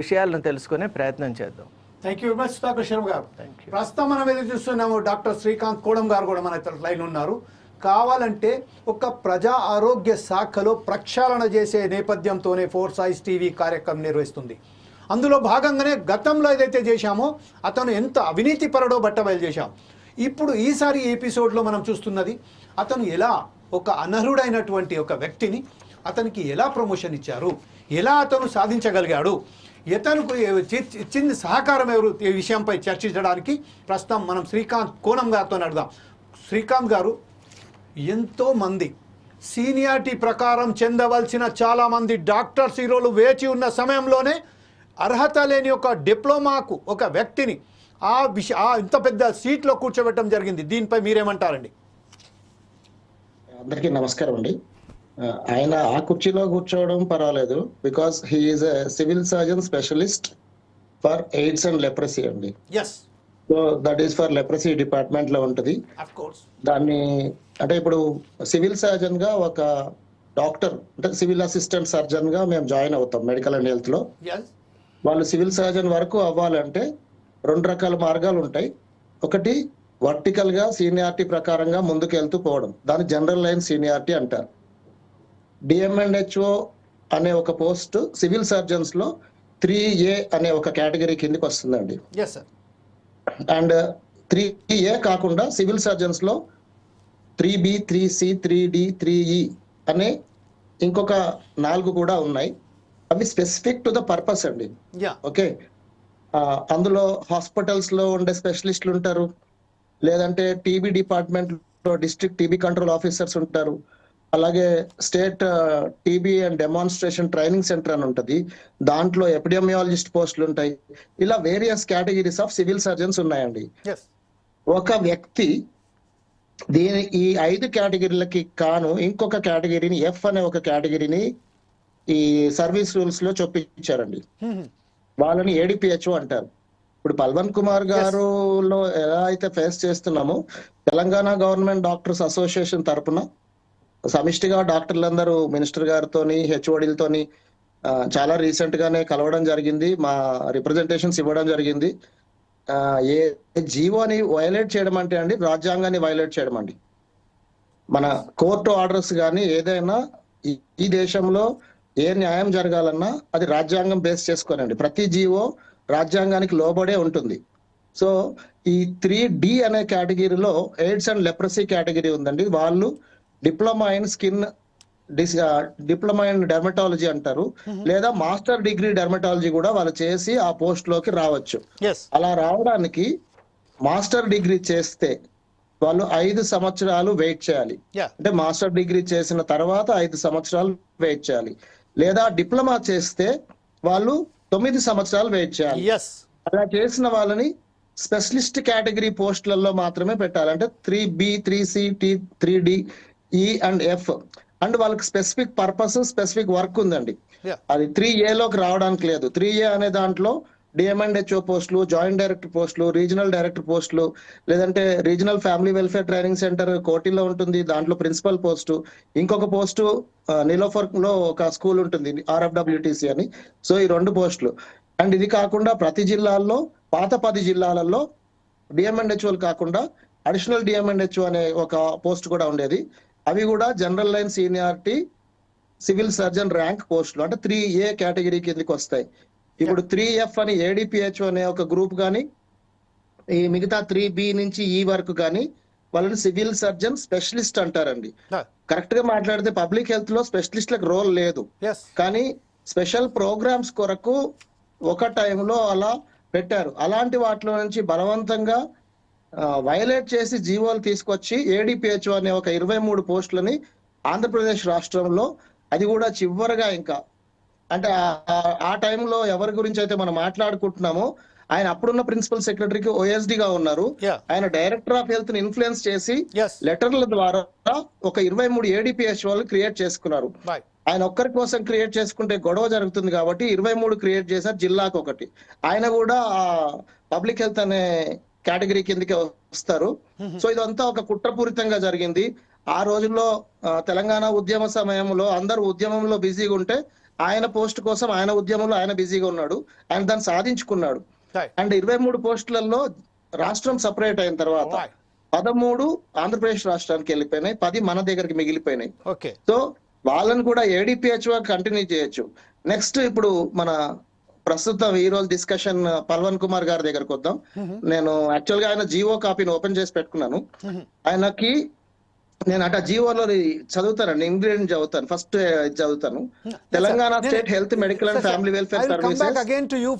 విషయాలను తెలుసుకునే ప్రయత్నం చేద్దాం. Thank you very much doctor Sharma గారు. ప్రస్తుతం మనం ఎదురు చూస్తున్నాము డాక్టర్ శ్రీకాంత్ కోడం గారు కూడా మన లైన్ ఉన్నారు. కావాలంటే ఒక ప్రజా ఆరోగ్య శాఖలో ప్రక్షాళన చేసే నేపథ్యంతోనే ఫోర్ సైజ్ టీవీ కార్యక్రమం నిర్వహిస్తుంది. అందులో భాగంగానే గతంలో ఏదైతే చేశామో అతను ఎంత అవినీతి పరడో బట్టబయలు చేశాం ఇప్పుడు ఈసారి ఎపిసోడ్లో మనం చూస్తున్నది అతను ఎలా ఒక అనర్హుడైనటువంటి ఒక వ్యక్తిని అతనికి ఎలా ప్రమోషన్ ఇచ్చారు? ఎలా అతను సాధించగలిగాడు? ఇతనుకు చి- ఇచ్చింది సహకారం ఎవరు? ఈ విషయంపై చర్చించడానికి ప్రస్తుతం మనం శ్రీకాంత్ కోనం గారితో అడుగుదాం శ్రీకాంత్ గారు ఎంతోమంది సీనియార్టీ సీనియారిటీ ప్రకారం చెందవలసిన చాలామంది డాక్టర్స్ హీరోలు వేచి ఉన్న సమయంలోనే అర్హత లేని ఒక డిప్లొమాకు ఒక వ్యక్తిని ఆ విష ఆ ఇంత పెద్ద సీట్లో కూర్చోబెట్టడం జరిగింది. దీనిపై మీరేమంటారండి? అందరికీ నమస్కారం అండి. ఆయన ఆ కుర్చీలో కూర్చోవడం పర్వాలేదు because he is civil surgeon specialist for AIDS and leprosy అండి. So that is for leprosy డిపార్ట్మెంట్లో ఉంటుంది. దాన్ని అంటే ఇప్పుడు సివిల్ సర్జన్గా ఒక డాక్టర్ అంటే సివిల్ అసిస్టెంట్ సర్జన్గా మేము జాయిన్ అవుతాం మెడికల్ అండ్ హెల్త్లో. వాళ్ళు సివిల్ సర్జన్ వరకు అవ్వాలంటే రెండు రకాల మార్గాలు ఉంటాయి. ఒకటి వర్టికల్గా సీనియారిటీ ప్రకారంగా ముందుకు వెళ్తూ పోవడం. దాన్ని జనరల్ లైన్ సీనియారిటీ అంటారు. డిఎంఎన్హెచ్ఓ అనే ఒక పోస్ట్ సివిల్ సర్జన్స్లో త్రీ ఏ అనే ఒక కేటగిరీ కిందకి వస్తుందండి. అండ్ త్రీ ఏ కాకుండా civil సర్జన్స్లో three B three C three D three E అనే ఇంకొక నాలుగు కూడా ఉన్నాయి. అవి స్పెసిఫిక్ టు ద పర్పస్ అండి. ఓకే అందులో హాస్పిటల్స్లో ఉండే స్పెషలిస్టులు ఉంటారు. లేదంటే టీబీ డిపార్ట్మెంట్లో డిస్ట్రిక్ట్ టీబీ కంట్రోల్ ఆఫీసర్స్ ఉంటారు. అలాగే state TB and demonstration training centre అని ఉంటుంది. దాంట్లో ఎపిడెమియాలజిస్ట్ పోస్టులు ఉంటాయి. ఇలా various categories of civil surgeons ఉన్నాయండి. ఒక వ్యక్తి దీని ఈ ఐదు కేటగిరీలకి కాను ఇంకొక కేటగిరీని ఎఫ్ అనే ఒక కేటగిరీని ఈ సర్వీస్ రూల్స్లో చొప్పించారండి వాళ్ళని ఏడిపిహెచ్ఓ అంటారు. ఇప్పుడు పల్వన్ కుమార్ గారు లో ఎలా అయితే ఫేస్ చేస్తున్నామో తెలంగాణ గవర్నమెంట్ డాక్టర్స్ అసోసియేషన్ తరపున సమిష్టిగా డాక్టర్లందరూ మినిస్టర్ గారితోని హెచ్ఓడిలతోని చాలా రీసెంట్ గానే కలవడం జరిగింది మా రిప్రజెంటేషన్స్ ఇవ్వడం జరిగింది. ఏ జీవోని వయలేట్ చేయడం అంటే అండి రాజ్యాంగాన్ని వయలేట్ చేయడం అండి. మన కోర్టు ఆర్డర్స్ కానీ ఏదైనా ఈ- ఈ దేశంలో ఏ న్యాయం జరగాలన్నా అది రాజ్యాంగం బేస్ చేసుకోనండి. ప్రతి జీవో రాజ్యాంగానికి లోబడే ఉంటుంది. సో ఈ త్రీ డి అనే కేటగిరీలో ఎయిడ్స్ అండ్ లెప్రసీ కేటగిరీ ఉందండి. వాళ్ళు diploma in skin diploma in dermatology అంటారు. లేదా మాస్టర్ డిగ్రీ డెర్మటాలజీ కూడా వాళ్ళు చేసి ఆ పోస్ట్లోకి రావచ్చు అలా రావడానికి మాస్టర్ డిగ్రీ చేస్తే వాళ్ళు ఐదు సంవత్సరాలు వెయిట్ చేయాలి. అంటే మాస్టర్ డిగ్రీ చేసిన తర్వాత ఐదు సంవత్సరాలు వెయిట్ చేయాలి. లేదా డిప్లొమా చేస్తే వాళ్ళు తొమ్మిది సంవత్సరాలు వెయిట్ చేయాలి. అలా చేసిన వాళ్ళని స్పెషలిస్ట్ కేటగిరీ పోస్టులలో మాత్రమే పెట్టాలి. అంటే three B three C T three D E and F and వాళ్ళకి స్పెసిఫిక్ పర్పస్ స్పెసిఫిక్ వర్క్ ఉందండి. అది త్రీ లోకి రావడానికి లేదు. త్రీ ఏ అనే దాంట్లో డిఎంఎండ్హెచ్ఓ పోస్టులు జాయింట్ డైరెక్టర్ పోస్టులు రీజనల్ డైరెక్టర్ పోస్టులు లేదంటే regional family welfare training centre కోటిలో ఉంటుంది. దాంట్లో ప్రిన్సిపల్ పోస్టు ఇంకొక పోస్టు నిలోఫర్లో ఒక స్కూల్ ఉంటుంది ఆర్ఎఫ్డబ్ల్యూటీసీ అని. సో ఈ రెండు పోస్టులు అండ్ ఇది కాకుండా ప్రతి జిల్లాల్లో పాత పది జిల్లాలలో డిఎంఎండ్హెచ్ఓలు కాకుండా అడిషనల్ డిఎంఎండ్హెచ్ఓ అనే ఒక పోస్ట్ కూడా ఉండేది. అవి కూడా general line seniority civil surgeon rank పోస్టులు అంటే త్రీ ఏ కేటగిరీ కిందకి వస్తాయి. ఇప్పుడు త్రీ ఎఫ్ అని ఏడిపిహెచ్ అనే ఒక గ్రూప్ కానీ ఈ మిగతా త్రీ బి నుంచి ఈ వరకు కానీ వాళ్ళని సివిల్ సర్జన్ స్పెషలిస్ట్ అంటారండి. కరెక్ట్గా మాట్లాడితే పబ్లిక్ హెల్త్లో స్పెషలిస్ట్లకు రోల్ లేదు. కానీ స్పెషల్ ప్రోగ్రామ్స్ కొరకు ఒక టైంలో అలా పెట్టారు. అలాంటి వాటిలో నుంచి బలవంతంగా వైలేట్ చేసి జీవోలు తీసుకొచ్చి ఏడిపిహెచ్ఓ అనే ఒక ఇరవై మూడు పోస్టులని ఆంధ్రప్రదేశ్ రాష్ట్రంలో అది కూడా చివరగా ఇంకా. అంటే ఆ- టైంలో ఎవరి గురించి అయితే మనం మాట్లాడుకుంటున్నామో ఆయన అప్పుడున్న ప్రిన్సిపల్ సెక్రటరీకి OSD గా ఉన్నారు. ఆయన డైరెక్టర్ ఆఫ్ హెల్త్ని ఇన్ఫ్లుయెన్స్ చేసి లెటర్ల ద్వారా ఒక ఇరవై మూడు ఏడిపిహెచ్ వాళ్ళు క్రియేట్ చేసుకున్నారు. ఆయన ఒక్కరి కోసం క్రియేట్ చేసుకుంటే గొడవ జరుగుతుంది కాబట్టి ఇరవై మూడు క్రియేట్ చేశారు జిల్లాకు ఒకటి. ఆయన కూడా పబ్లిక్ హెల్త్ అనే కేటగిరీ కిందకి వస్తారు. సో ఇదంతా ఒక కుట్రపూరితంగా జరిగింది. ఆ రోజుల్లో తెలంగాణ ఉద్యమ సమయంలో అందరూ ఉద్యమంలో బిజీగా ఉంటే ఆయన పోస్ట్ కోసం ఆయన ఉద్యమంలో ఆయన బిజీగా ఉన్నాడు. ఆయన దాన్ని సాధించుకున్నాడు. అండ్ ఇరవై మూడు పోస్టులలో రాష్ట్రం సపరేట్ అయిన తర్వాత. పదమూడు ఆంధ్రప్రదేశ్ రాష్ట్రానికి వెళ్ళిపోయినాయి పది మన దగ్గరికి మిగిలిపోయినాయి. ఓకే సో వాళ్ళని కూడా ఏడిపిహెచ్ కంటిన్యూ చేయొచ్చు. నెక్స్ట్ ఇప్పుడు మన ప్రస్తుతం ఈ రోజు డిస్కషన్ పల్వన్ కుమార్ గారి దగ్గరకు వద్దాం. నేను యాక్చువల్గా ఆయన జీవో కాపీని ఓపెన్ చేసి పెట్టుకున్నాను. ఆయనకి నేను అట జీవోలో చదువుతానండి ఇంగ్రీడియంట్ చదువుతాను ఫస్ట్ చదువుతాను. Telangana state health medical and family welfare services.